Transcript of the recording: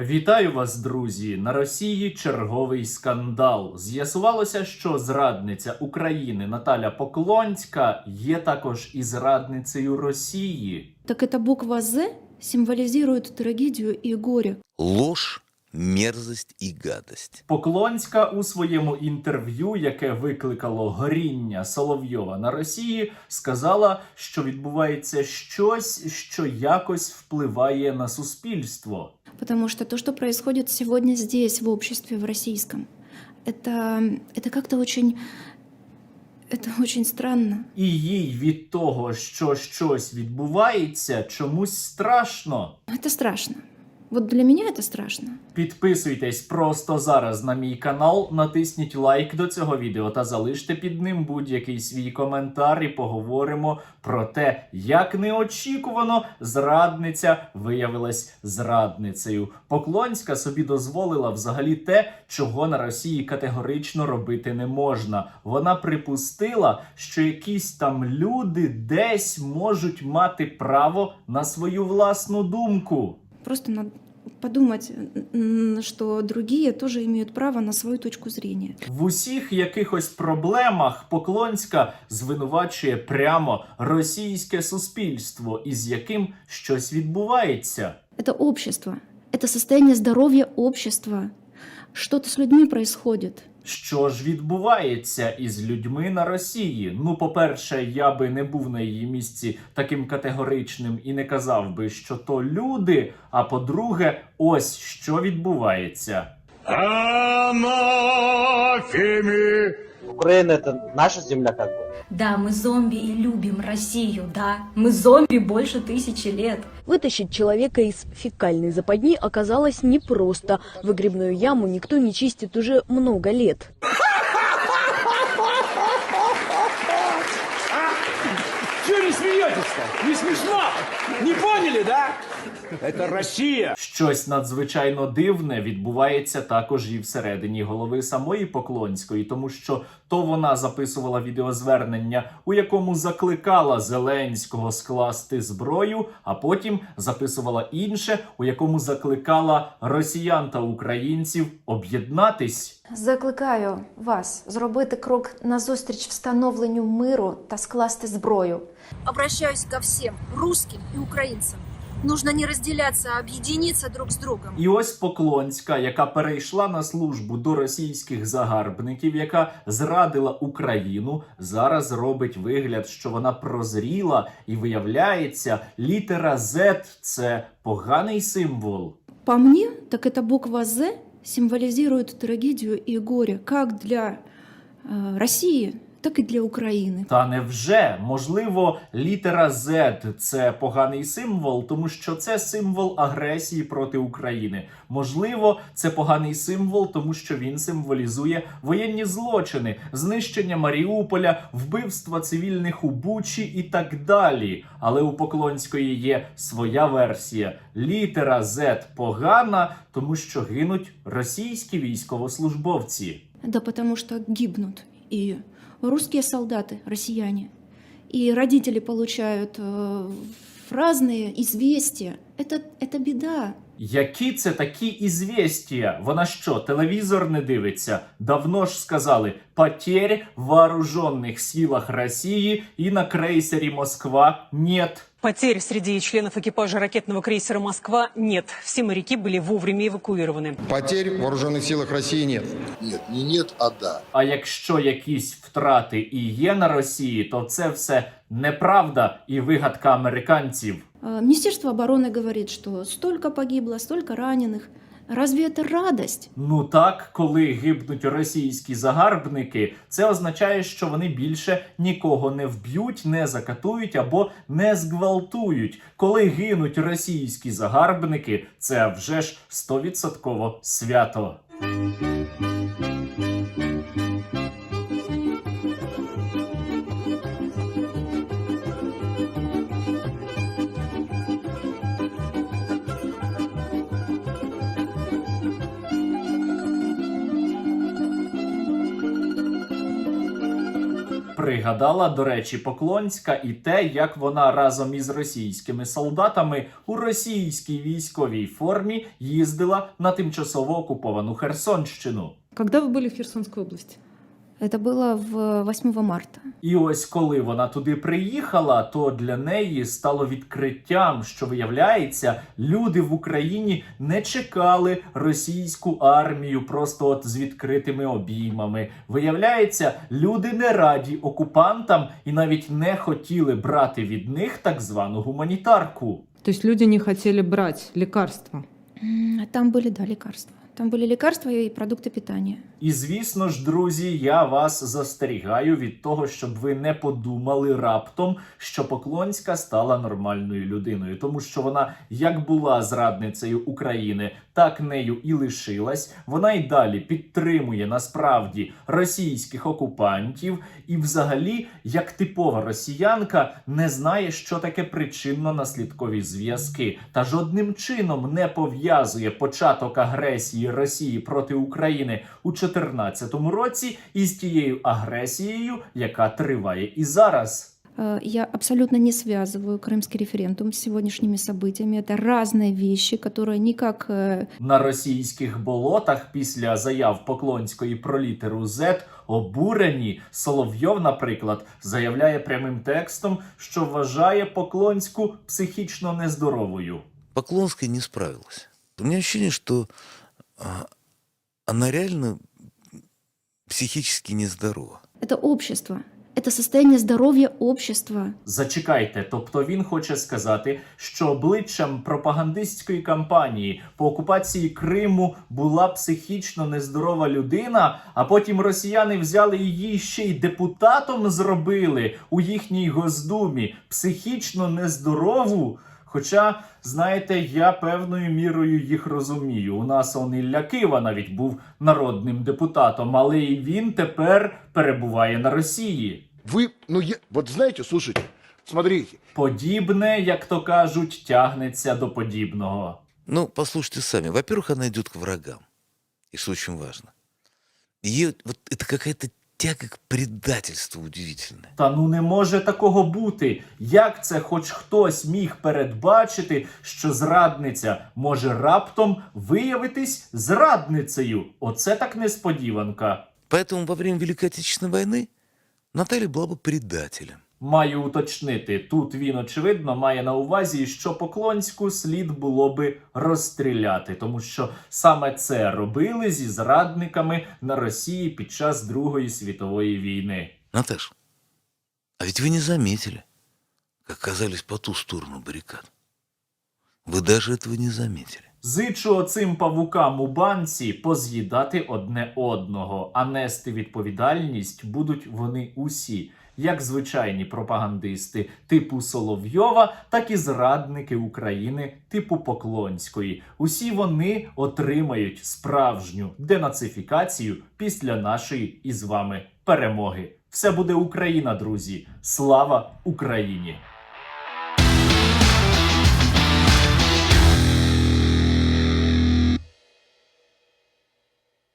Вітаю вас, друзі! На Росії черговий скандал. З'ясувалося, що зрадниця України Наталя Поклонська є також і зрадницею Росії. Так эта буква «З» символизирует трагедию и горе. Ложь, мерзость и гадость. Поклонська у своєму інтерв'ю, яке викликало горіння Соловйова на Росії, сказала, що відбувається щось, що якось впливає на суспільство Потому что то, что происходит сегодня здесь, в обществе, в российском, это, это как-то очень... Это очень странно. І їй від того, що щось відбувається, чомусь страшно. Это страшно. Вот для меня это страшно. Підписуйтесь просто зараз на мій канал, натисніть лайк до цього відео та залиште під ним будь-який свій коментар і поговоримо про те, як неочікувано зрадниця виявилась зрадницею. Поклонська собі дозволила взагалі те, чого на Росії категорично робити не можна. Вона припустила, що якісь там люди десь можуть мати право на свою власну думку. Просто надо подумать, что другие тоже имеют право на свою точку зрения. В усіх якихось проблемах Поклонська звинувачує прямо російське суспільство, із яким щось відбувається. Это общество. Это состояние здоровья общества. Что-то с людьми происходит. Що ж відбувається із людьми на Росії? Ну, по-перше, я би не був на її місці таким категоричним і не казав би, що то люди. А по-друге, ось що відбувається. Анафеми! Украина это наша земля как бы. Да, мы зомби и любим Россию, да. Мы зомби больше тысячи лет. Вытащить человека из фекальной западни оказалось непросто. Выгребную яму никто не чистит уже много лет. Чего не смеетесь-то? Не поняли, да? Это Россия! Щось надзвичайно дивне відбувається також і всередині голови самої Поклонської, тому що то вона записувала відеозвернення, у якому закликала Зеленського скласти зброю, а потім записувала інше, у якому закликала росіян та українців об'єднатись. Закликаю вас зробити крок назустріч встановленню миру та скласти зброю. Обращаюсь ко всем русским и украинцам. Нужно не разделяться, а объединиться друг с другом. І ось Поклонська, яка перейшла на службу до російських загарбників, яка зрадила Україну, зараз робить вигляд, що вона прозріла, і виявляється, літера Z – це поганий символ. По мне, так эта буква «З» символизирует трагедию и горе как для э, России, так и для Украины. Та невже можливо літера Z – це поганий символ, тому що це символ агресії проти України. Можливо, це поганий символ, тому що він символізує воєнні злочини, знищення Маріуполя, вбивства цивільних у Бучі і так далі. Але у Поклонської є своя версія. Літера Z погана, тому що гинуть російські військовослужбовці. Да потому что гибнут и русские солдаты, россияне, и родители получают э, разные известия. Это, это беда. Які це такі ізвістія? Вона що, телевізор не дивиться? Давно ж сказали потерь в вооруженных силах Росії і на крейсері Москва нет. Потерь среди членов экипажа ракетного крейсера «Москва» нет. Все моряки были вовремя эвакуированы. Потерь в вооруженных силах России нет. Нет, не нет, а да. А якщо якісь втрати і є на Росії, то це все неправда і вигадка американців. Э, Министерство обороны говорит, что столько погибло, столько раненых. Разве це радость? Ну так, коли гибнуть російські загарбники, це означає, що вони більше нікого не вб'ють, не закатують або не зґвалтують. Коли гинуть російські загарбники, це вже ж стовідсотково свято. Пригадала, до речі, Поклонська і те, як вона разом із російськими солдатами у російській військовій формі їздила на тимчасово окуповану Херсонщину. Коли ви були в Херсонській области? Это было в 8 марта. І ось коли вона туди приїхала, то для неї стало відкриттям, що виявляється, люди в Україні не чекали російську армію просто от з відкритими обіймами. Виявляється, люди не раді окупантам і навіть не хотіли брати від них так звану гуманітарку. То есть люди не хотели брать лекарства? М, Там были, да, лекарства. Там были лекарства и продукты питания. І звісно ж, друзі, я вас застерігаю від того, щоб ви не подумали раптом, що Поклонська стала нормальною людиною, тому що вона як була зрадницею України, так нею і лишилась. Вона й далі підтримує насправді російських окупантів, і, взагалі, як типова росіянка, не знає, що таке причинно-наслідкові зв'язки, та жодним чином не пов'язує початок агресії Росії проти України у 2014 році із тією агресією, яка триває і зараз. Э, Я абсолютно не связываю крымский референдум с сегодняшними событиями. Это разные вещи, которые никак э, На російських болотах після заяв Поклонської про літеру Z обурені Соловйов, наприклад, заявляє прямим текстом, що вважає Поклонську психічно нездоровою. Поклонская не справилась. У меня ощущение, что а, она реально психически нездорова. это общество, это состояние здоровья общества. Зачекайте, тобто він хоче сказати, що обличчям пропагандистської кампанії по окупації Криму була психічно нездорова людина, а потім росіяни взяли її ще й депутатом зробили у їхній госдумі психічно нездорову. Хоча, знаєте, я певною мірою їх розумію. У нас он Ілля Кива навіть був народним депутатом, але і він тепер перебуває на Росії. Вы, ну, я, вот знаете, слушайте, смотрите, Подібне, як то кажуть, тягнеться до подібного. Ну, послушайте сами. Во-первых, она идет к врагам. И что очень важно. Ее, вот это какая-то тяга к предательству удивительная. Та ну не може такого бути. Як це хоч хтось міг передбачити, що зрадниця може раптом виявитись зрадницею? Оце так несподіванка. Поэтому во время Великой Отечественной войны Наталья была бы предателем. Маю уточнити, тут він очевидно має на увазі, що Поклонську слід було би розстріляти, тому що саме це робили зі зрадниками на Росії під час Другої світової війни. Наташа, а ведь вы не заметили, как оказались по ту сторону баррикад. Вы даже этого не заметили. Зичу оцим павукам у банці поз'їдати одне одного, а нести відповідальність будуть вони усі, як звичайні пропагандисти типу Соловйова, так і зрадники України типу Поклонської. Усі вони отримають справжню денацифікацію після нашої із вами перемоги. Все буде Україна, друзі! Слава Україні!